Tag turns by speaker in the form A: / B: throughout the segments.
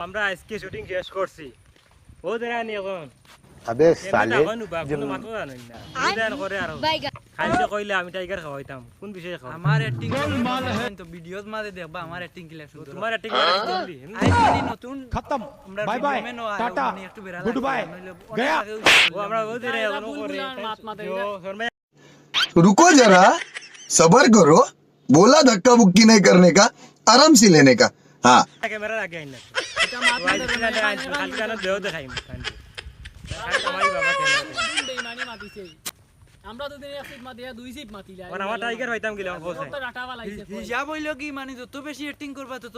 A: আমরা আজকে শুটিং শেষ করছি ও দেখা নি এখন
B: अबे
A: কেমনে
B: साले
A: টাকা নুবা, কোনো মাথা জানেন না বুঝান করে আর
C: বাইগা
A: খাইতে কইলে আমি টাইগার খাওয়াইতাম কোন বিষয়ে খাওয়া
D: আমার অ্যাক্টিং তো ভিডিওত মাঝে দেখবা আমার অ্যাক্টিং কিলা সুন্দর
A: তোমার একটা করে জলদি
D: আই মানে নতুন
E: खत्म
D: আমরা
E: बाय बाय
D: video man ও আয়,
E: टाटा
D: মানে একটু বেড়া
E: गुड
D: লাগছে,
E: बाय
D: নইলে অনেক
E: गया
D: আগে
A: ও আমরা ও দিনে এখন করে जो शर्मा
F: रुको जरा सबर करो बोला धक्का बुक्की नहीं करने का आराम से लेने का হ্যাঁ।
A: ক্যামেরার আগে আইন।
G: না আমরা তো
D: এক্টিং করবা তত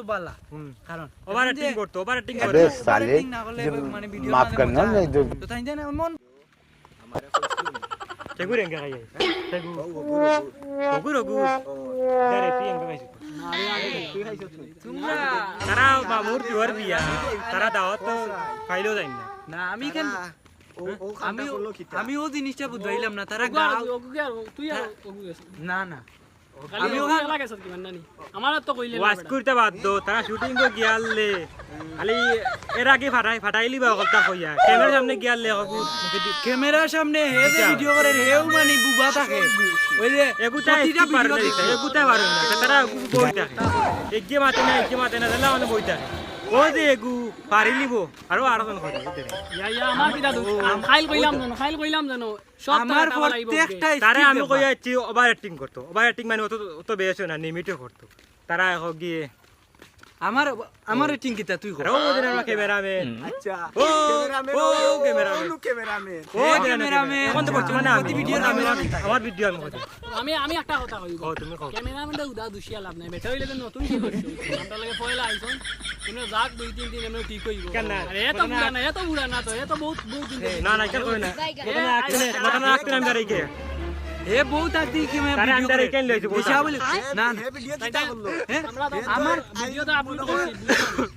D: এক্টিং
A: করতে
B: এক্টিং
A: করতে
D: মানে ভিডিও মাফ মন
A: তারা মামুর জোয়ার বিয়া তারা দাওয়াত তো খাইলেও যাই না।
D: না আমি কেন আমি আমি ও জিনিসটা বুঝাইলাম না তারা না না।
G: আমি
D: ওখানে
G: লাগে সব কিমান নানি আমার তো কইলে না
A: করতে বাধ্য তারা শুটিং তো গিয়ালে। খালি এর আগে ফাটাই ফাটাইলি বা কথা কইয়া। ক্যামেরার সামনে গিয়ালে হবু
D: ক্যামেরার সামনে হে যে ভিডিও করে হেও মানে বুবা থাকে। ওই যে
A: এগুতা
D: প্রতিটা
A: পারে
D: ভিডিও
A: না। এগুতা পারে না। তারা বই থাকে এগিয়ে মাতে না এগিয়ে মাতে না তাহলে আমাদের বই থাকে ও যে এগু পারিলিব আৰু করে
G: ইয়া ইয়া আমার কিটা দুঃখ খাইল কইলাম জানো খাইল কইলাম জানো সব
D: আমার প্রত্যেকটা
A: তারা আমি। কই যাচ্ছি ওভার অ্যাক্টিং করতো ওভার অ্যাক্টিং মানে অত অত বেশি না লিমিটে করতো তারা এখন গিয়ে
D: আমার আমার রেটিং কিতা তুই কর
A: ও দিন আমরা ক্যামেরাম্যান
H: আচ্ছা
A: ও ও ক্যামেরাম্যান
H: ক্যামেরাম্যান
A: ও ক্যামেরাম্যান
D: ক্যামেরাম্যান।
A: এখন তো আমি
D: প্রতি ভিডিওর
A: আমি
D: ক্যামেরাম্যান।
A: আমার ভিডিও আমি করি
G: আমি আমি একটা কথা কইব
A: ও তুমি কও
G: ক্যামেরাম্যানটা উদা দুশিয়া লাভ নাই বেটা হইলে নতুন কি করছ আমরা লাগে পয়লা আইছন তুমি যাক দুই তিন দিন এমনি ঠিক হইব
A: কেন না?
G: আরে এত বুড়া না এত বুড়া না তো এত বহুত বহুত দিন।
A: না না কেন কই না আক্তি মতন আক্তি আমি দাঁড়াই কে
D: এ বহুত আদি কি মে ভিডিও করে
A: কেন লইছে
D: হিসাব হইল না না।
H: হে ভিডিও কিটা করল
D: হ্যাঁ?
G: আমরা তো আপলোড করছি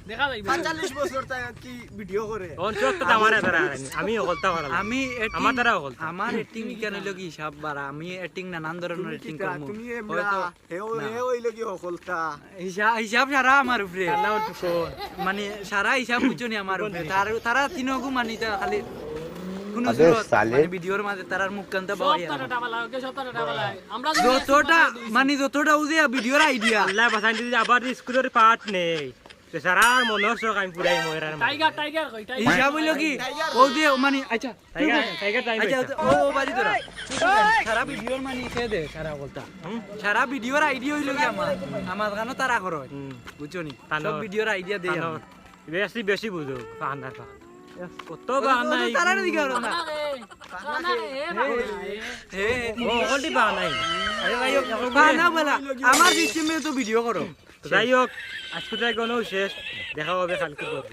G: দেখা যাইবে।
H: 45 বছর তাই কি ভিডিও করে।
A: অন তো আমার দ্বারা আমি অকলতা করা
D: আমি
A: আমার দ্বারা হল।
D: আমার এটিং কেন কি হিসাব বাড়া? আমি এটিং নানান ধরনের এটিং করব
H: তুমি
D: হয়তো
H: হে
D: না।
H: হে হইল কি হকলতা
D: হিসাব হিসাব সারা আমার উপরে।
A: টুকো
D: মানে সারা হিসাব বুঝনি আমার উপরে। তার তারা তিনগু মানি তা খালি
B: আবে সালে।
D: মানে ভিডিওর মাঝে তারার মুখ কান্তা পাওয়া যায়
G: সপ্তাহটা
D: না।
G: টাকা লাগে সপ্তাহটা টাকা লাগে আমরা
D: যতটা মানে যতটা উজে ভিডিওর আইডিয়া
A: আল্লাহ বাসাই দিদি আবার স্কুলের পাঠ নেই। তো মনোর শখ আমি পুরাই ময়রার
G: টাইগার টাইগার কই টাইগার
D: হিসাব হইল কি? ও যে মানে আচ্ছা।
A: টাইগার টাইগার টাইম
D: আচ্ছা ও ও বাজি তোরা সারা ভিডিওর মানে কে দে সারা বলতা। সারা ভিডিওর আইডিয়া হইল কি আমার? আমার গানো তারা করো বুঝছ নি? সব ভিডিওর আইডিয়া আমার।
A: বেশি বেশি বুঝো। বাহানা
D: আমার সিস্টেমে তো ভিডিও করো।
A: যাই হোক আজকে তাই কোনো শেষ। দেখা হবে কালকে করব